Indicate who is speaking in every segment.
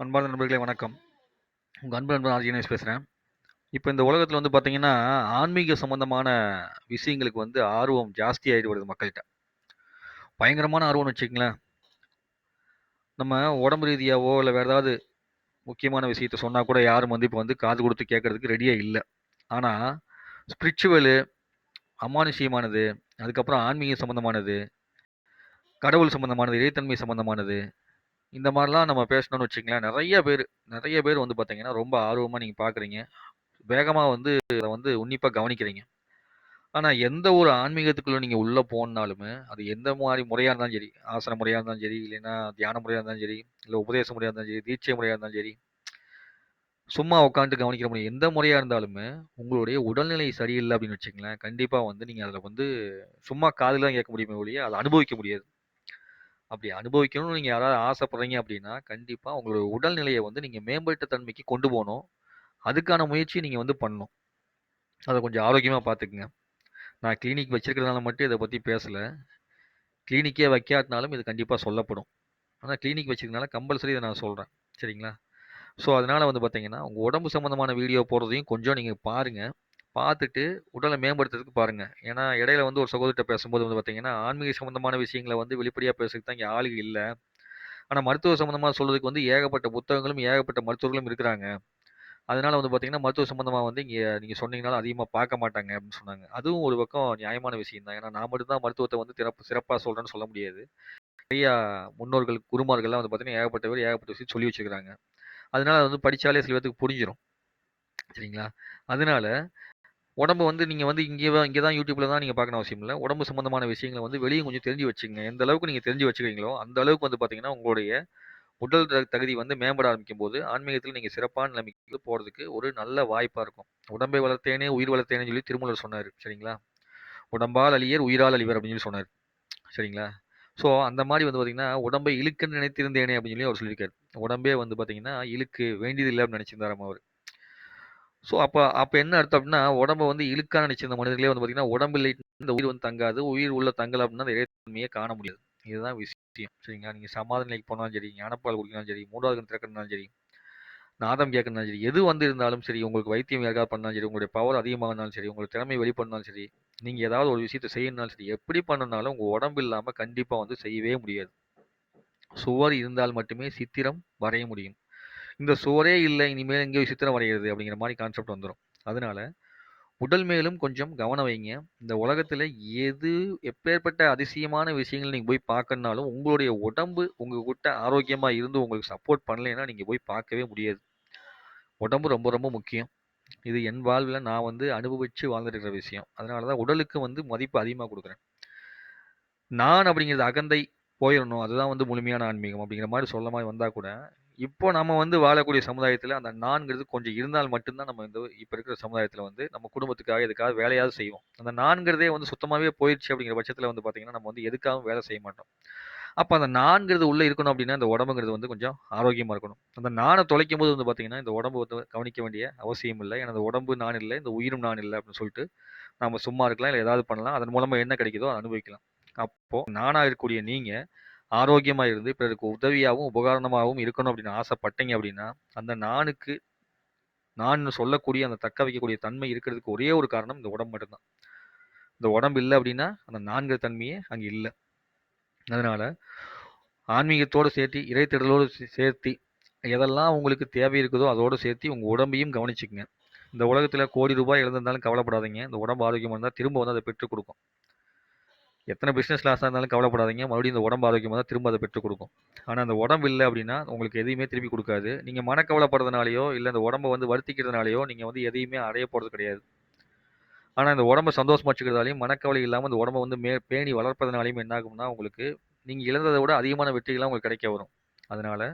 Speaker 1: அன்பார்ந்த நண்பர்களே வணக்கம். உங்கள் அன்பு நண்பன் ஆர்ஜி பேசுகிறேன் இப்போ இந்த உலகத்தில் வந்து பார்த்தீங்கன்னா, ஆன்மீக சம்மந்தமான விஷயங்களுக்கு வந்து ஆர்வம் ஜாஸ்தியாயிட்டு வருது மக்கள்கிட்ட பயங்கரமான ஆர்வம்னு வச்சுக்கங்களேன். நம்ம உடம்பு ரீதியாவோ, இல்லை வேறு ஏதாவது முக்கியமான விஷயத்த சொன்னால் கூட யாரும் வந்து இப்போ வந்து காது கொடுத்து கேட்கறதுக்கு ரெடியாக இல்லை ஆனால் ஸ்பிரிச்சுவலு, அமானுஷியமானது அதுக்கப்புறம் ஆன்மீகம் சம்மந்தமானது, கடவுள் சம்மந்தமானது, இறைத்தன்மை சம்மந்தமானது, இந்த மாதிரிலாம் நம்ம பேசணும்னு வச்சுக்கங்களேன், நிறைய பேர் நிறைய பேர் வந்து பார்த்தீங்கன்னா, ரொம்ப ஆர்வமாக நீங்கள் பார்க்குறீங்க. வேகமாக வந்து அதை வந்து உன்னிப்பாக கவனிக்கிறீங்க. ஆனால் எந்த ஒரு ஆன்மீகத்துக்குள்ளே நீங்கள் உள்ளே போனாலுமே, அது எந்த மாதிரி முறையாக இருந்தாலும் சரி, ஆசன முறையாக இருந்தாலும் சரி, இல்லைன்னா தியான முறையாக இருந்தாலும் சரி, இல்லை உபதேச முறையாக இருந்தாலும் சரி, தீட்சை முறையாக இருந்தாலும் சரி, சும்மா உட்காந்துட்டு கவனிக்கிற முறை எந்த முறையாக இருந்தாலுமே, உங்களுடைய உடல்நிலை சரியில்லை அப்படின்னு வச்சுக்கங்களேன், கண்டிப்பாக வந்து நீங்கள் அதில் வந்து சும்மா காதில் தான் கேட்க முடியுமே ஒழிய, அதை அனுபவிக்க முடியாது. அப்படி அனுபவிக்கணும்னு நீங்கள் யாராவது ஆசைப்படுறீங்க அப்படின்னா, கண்டிப்பாக உங்களுடைய உடல்நிலையை வந்து நீங்கள் மேம்பட்ட தன்மைக்கு கொண்டு போகணும் அதுக்கான முயற்சிய நீங்கள் வந்து பண்ணணும். அதை கொஞ்சம் ஆரோக்கியமாக பார்த்துக்குங்க நான் கிளினிக் வச்சுருக்கிறதுனால மட்டும் இதை பற்றி பேசலை கிளினிக்கே வைக்காட்டினாலும் இது கண்டிப்பாக சொல்லப்படும். ஆனால் கிளினிக் வச்சுருக்கனால கம்பல்சரி இதை நான் சொல்கிறேன் சரிங்களா? ஸோ, அதனால் வந்து பார்த்தீங்கன்னா, உங்கள் உடம்பு சம்மந்தமான வீடியோ போடுறதையும் கொஞ்சம் நீங்கள் பாருங்கள் பார்த்துட்டு உடலை மேம்படுத்துறதுக்கு பாருங்க. ஏன்னா, இடையில வந்து ஒரு சகோதரிட்ட பேசும்போது வந்து பார்த்தீங்கன்னா, ஆன்மீக சம்மந்தமான விஷயங்களை வந்து வெளிப்படையா பேசுறதுக்கு தான் இங்கே ஆளுங்க இல்லை ஆனால் மருத்துவ சம்பந்தமாக சொல்றதுக்கு வந்து ஏகப்பட்ட புத்தகங்களும், ஏகப்பட்ட மருத்துவர்களும் இருக்கிறாங்க. அதனால வந்து பார்த்தீங்கன்னா, மருத்துவ சம்பந்தமாக வந்து இங்கே நீங்கள் சொன்னீங்கனாலும் அதிகமாக பார்க்க மாட்டாங்க அப்படின்னு சொன்னாங்க. அதுவும் ஒரு பக்கம் நியாயமான விஷயம் தான். ஏன்னா, நான் மட்டும் தான் மருத்துவத்தை வந்து சிறப்பு சிறப்பாக சொல்கிறேன்னு சொல்ல முடியாது. நிறையா முன்னோர்கள், குருமார்கள்லாம் வந்து பார்த்தீங்கன்னா, ஏகப்பட்ட பேர் ஏகப்பட்ட விஷயம் சொல்லி வச்சிருக்காங்க. அதனால வந்து படித்தாலே சில பேத்துக்கு புரிஞ்சிடும் சரிங்களா? அதனால உடம்பு வந்து நீங்கள் வந்து இங்கே இங்கே தான் யூடியூப்பில் தான் நீங்கள் பார்க்கணும் அவசியம் இல்லை உடம்பு சம்மந்தமான விஷயங்களை வந்து வெளியே கொஞ்சம் தெரிஞ்சு வச்சுக்கங்க. எந்த அளவுக்கு நீங்கள் தெரிஞ்சு வச்சுக்கிறீங்களோ, அந்த அளவுக்கு வந்து பார்த்தீங்கன்னா, உங்களுடைய உடல் தகுதி வந்து மேம்பட ஆரம்பிக்கும்போது, ஆன்மீகத்தில் நீங்கள் சிறப்பான நிலைமைக்கு போகிறதுக்கு ஒரு நல்ல வாய்ப்பாக இருக்கும். "உடம்பை வளர்த்தேனே, உயிர் வளர்த்தேனேன்னு" சொல்லி திருமூலர் சொன்னார் சரிங்களா? "உடம்பால் அழியர், உயிரால் அழிவர்" அப்படின்னு சொல்லி சொன்னார் சரிங்களா? ஸோ, அந்த மாதிரி வந்து பார்த்தீங்கன்னா, "உடம்பை இழுக்குன்னு நினைத்திருந்தேனே" அப்படின்னு சொல்லி அவர் சொல்லியிருக்காரு. உடம்பே வந்து பார்த்தீங்கன்னா, இழுக்கு, வேண்டியதில்ல அப்படின்னு நினச்சிருந்தாராம் அவர் ஸோ, அப்போ அப்போ என்ன அர்த்தம் அப்படின்னா, உடம்ப வந்து இழுக்கான நினைச்சிருந்த மனிதர்களே வந்து பார்த்தீங்கன்னா, உடம்பு இல்லை இந்த உயிர் வந்து தங்காது. உயிர் உள்ள தங்கல அப்படின்னா, அந்த இறைத்தன்மையை காண முடியாது. இதுதான் விஷயம். சரிங்களா? நீங்கள் சமாதி நிலைக்கு போனாலும் சரி, ஞானப்பால் குடிக்கணும் சரி, மூன்றாவது கண் திறக்கணும்னாலும் சரி, நாதம் கேட்கணும் சரி, எது வந்து இருந்தாலும் சரி, உங்களுக்கு வைத்தியம் யாருக்காவது பண்ணாலும் சரி, உங்களுடைய பவர் அதிகமாகனாலும் சரி, உங்களுடைய திறமை வெளிப்படனாலும் சரி, நீங்கள் ஏதாவது ஒரு விஷயத்தை செய்யணும்னாலும் சரி, எப்படி பண்ணனாலும் உங்கள் உடம்பு இல்லாமல் கண்டிப்பாக வந்து செய்யவே முடியாது. சுவர் இருந்தால் மட்டுமே சித்திரம் வரைய முடியும். இந்த சுவரே இல்லை இனிமேல் எங்கே சித்திரம் வரைகிறது அப்படிங்கிற மாதிரி கான்செப்ட் வந்துடும் அதனால உடல் மேலும் கொஞ்சம் கவனம் வைங்க. இந்த உலகத்தில் எது எப்பேற்பட்ட அதிசயமான விஷயங்கள் நீங்கள் போய் பார்க்கணுனாலும் உங்களுடைய உடம்பு உங்ககிட்ட ஆரோக்கியமாக இருந்து உங்களுக்கு சப்போர்ட் பண்ணலைன்னா, நீங்கள் போய் பார்க்கவே முடியாது. உடம்பு ரொம்ப ரொம்ப முக்கியம். இது என் வாழ்வில் நான் வந்து அனுபவிச்சு வாழ்ந்துருக்கிற விஷயம். அதனால தான் உடலுக்கு வந்து மதிப்பு அதிகமாக கொடுக்குறேன் நான் அப்படிங்கிறது அகந்தை போயிடணும் அதுதான் வந்து முழுமையான ஆன்மீகம் அப்படிங்கிற மாதிரி சொல்ல மாதிரி வந்தால் கூட, இப்போ நம்ம வந்து வாழக்கூடிய சமுதாயத்தில் அந்த நான்கிறது கொஞ்சம் இருந்தால் மட்டும்தான் நம்ம இந்த இப்போ இருக்கிற சமுதாயத்தில் வந்து நம்ம குடும்பத்துக்காக, எதுக்காக வேலையாவது செய்வோம். அந்த நான்கிறதே வந்து சுத்தமாகவே போயிடுச்சு அப்படிங்கிற பட்சத்தில் வந்து பார்த்தீங்கன்னா, நம்ம வந்து எதுக்காகவும் வேலை செய்ய மாட்டோம். அப்போ அந்த நான்கிறது உள்ளே இருக்கணும் அப்படின்னா, இந்த உடம்புங்கிறது வந்து கொஞ்சம் ஆரோக்கியமாக இருக்கணும். அந்த நானை தொலைக்கும் போது வந்து பார்த்தீங்கன்னா, இந்த உடம்பு வந்து கவனிக்க வேண்டிய அவசியம் இல்லை ஏன்னா, அந்த உடம்பு நான் இல்லை இந்த உயிரும் நான் இல்லை அப்படின்னு சொல்லிட்டு, நம்ம சும்மா இருக்கலாம். இல்லை ஏதாவது பண்ணலாம். அதன் மூலமாக என்ன கிடைக்குதோ அதை அனுபவிக்கலாம். அப்போது நானாக இருக்கக்கூடிய நீங்கள் ஆரோக்கியமாக இருந்து பிறருக்கு உதவியாகவும் உபகாரணமாகவும் இருக்கணும் அப்படின்னு ஆசைப்பட்டீங்க அப்படின்னா, அந்த நானுக்கு நான் சொல்லக்கூடிய அந்த தக்க வைக்கக்கூடிய தன்மை இருக்கிறதுக்கு ஒரே ஒரு காரணம் இந்த உடம்பு மட்டும்தான் இந்த உடம்பு இல்லை அப்படின்னா, அந்த நான்கிற தன்மையே அங்கே இல்லை அதனால் ஆன்மீகத்தோடு சேர்த்தி, இறை தேடலோடு சேர்த்து எதெல்லாம் உங்களுக்கு தேவை இருக்குதோ அதோடு சேர்த்து உங்கள் உடம்பையும் கவனிச்சுக்கங்க. இந்த உலகத்தில் கோடி ரூபாய் இழந்திருந்தாலும் கவலைப்படாதீங்க. இந்த உடம்பு ஆரோக்கியமாக இருந்தால் திரும்ப வந்து அதை பெற்றுக் கொடுக்கும் எத்தனை பிஸ்னஸ் லாஸாக இருந்தாலும் கவலைப்படாதீங்க. மறுபடியும் இந்த உடம்பு ஆரோக்கியமாக தான் திரும்ப அதை பெற்றுக் கொடுக்கும் ஆனால் அந்த உடம்பு இல்லை அப்படின்னா, உங்களுக்கு எதையுமே திருப்பி கொடுக்காது நீங்கள் மனக்கவலைப்படுறதுனாலையோ இல்லை அந்த உடம்ப வந்து வருத்திக்கிறதுனாலையோ நீங்கள் வந்து எதையுமே அடைய போகிறது கிடையாது. ஆனால் இந்த உடம்ப சந்தோஷமாக வச்சுக்கிறதாலையும் மனக்கவலை இல்லாமல் அந்த உடம்பை வந்து மே பேணி வளர்ப்பதனாலையும் என்ன ஆகும்னா, உங்களுக்கு நீங்கள் இழந்ததை விட அதிகமான வெற்றிகள்லாம் உங்களுக்கு கிடைக்க வரும். அதனால்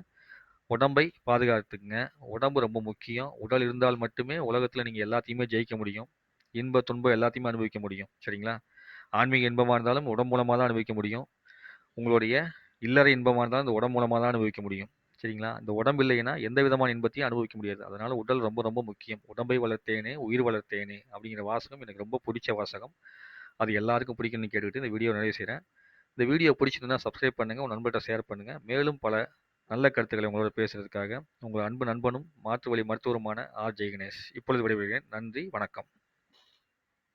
Speaker 1: உடம்பை பாதுகாத்துக்குங்க உடம்பு ரொம்ப முக்கியம். உடல் இருந்தால் மட்டுமே உலகத்தில் நீங்கள் எல்லாத்தையுமே ஜெயிக்க முடியும். இன்ப, துன்பம் எல்லாத்தையுமே அனுபவிக்க முடியும். சரிங்களா? ஆன்மீக இன்பமாக இருந்தாலும் உடம்பு மூலமாக தான் அனுபவிக்க முடியும். உங்களுடைய இல்லற இன்பமாக இருந்தாலும் இந்த உடம்பு மூலமாக தான் அனுபவிக்க முடியும். சரிங்களா? இந்த உடம்பு இல்லைன்னா எந்த விதமான இன்பத்தையும் அனுபவிக்க முடியாது. அதனால் உடல் ரொம்ப ரொம்ப முக்கியம். "உடம்பை வளர்த்தேனே, உயிர் வளர்த்தேனே" அப்படிங்கிற வாசகம் எனக்கு ரொம்ப பிடிச்ச வாசகம். அது எல்லாருக்கும் பிடிக்கும்னு கேட்டுக்கிட்டு இந்த வீடியோ நிறைவு செய்கிறேன் இந்த வீடியோ பிடிச்சிருந்தா சப்ஸ்கிரைப் பண்ணுங்க. உங்கள் நண்பர்கிட்ட ஷேர் பண்ணுங்கள் மேலும் பல நல்ல கருத்துக்களை உங்களோட பேசுகிறதுக்காக உங்கள் அன்பு நண்பனும் மாற்று வழி மருத்துவருமான ஆர் ஜெய் கணேஷ் இப்பொழுது விடைபெறுகிறேன் நன்றி வணக்கம்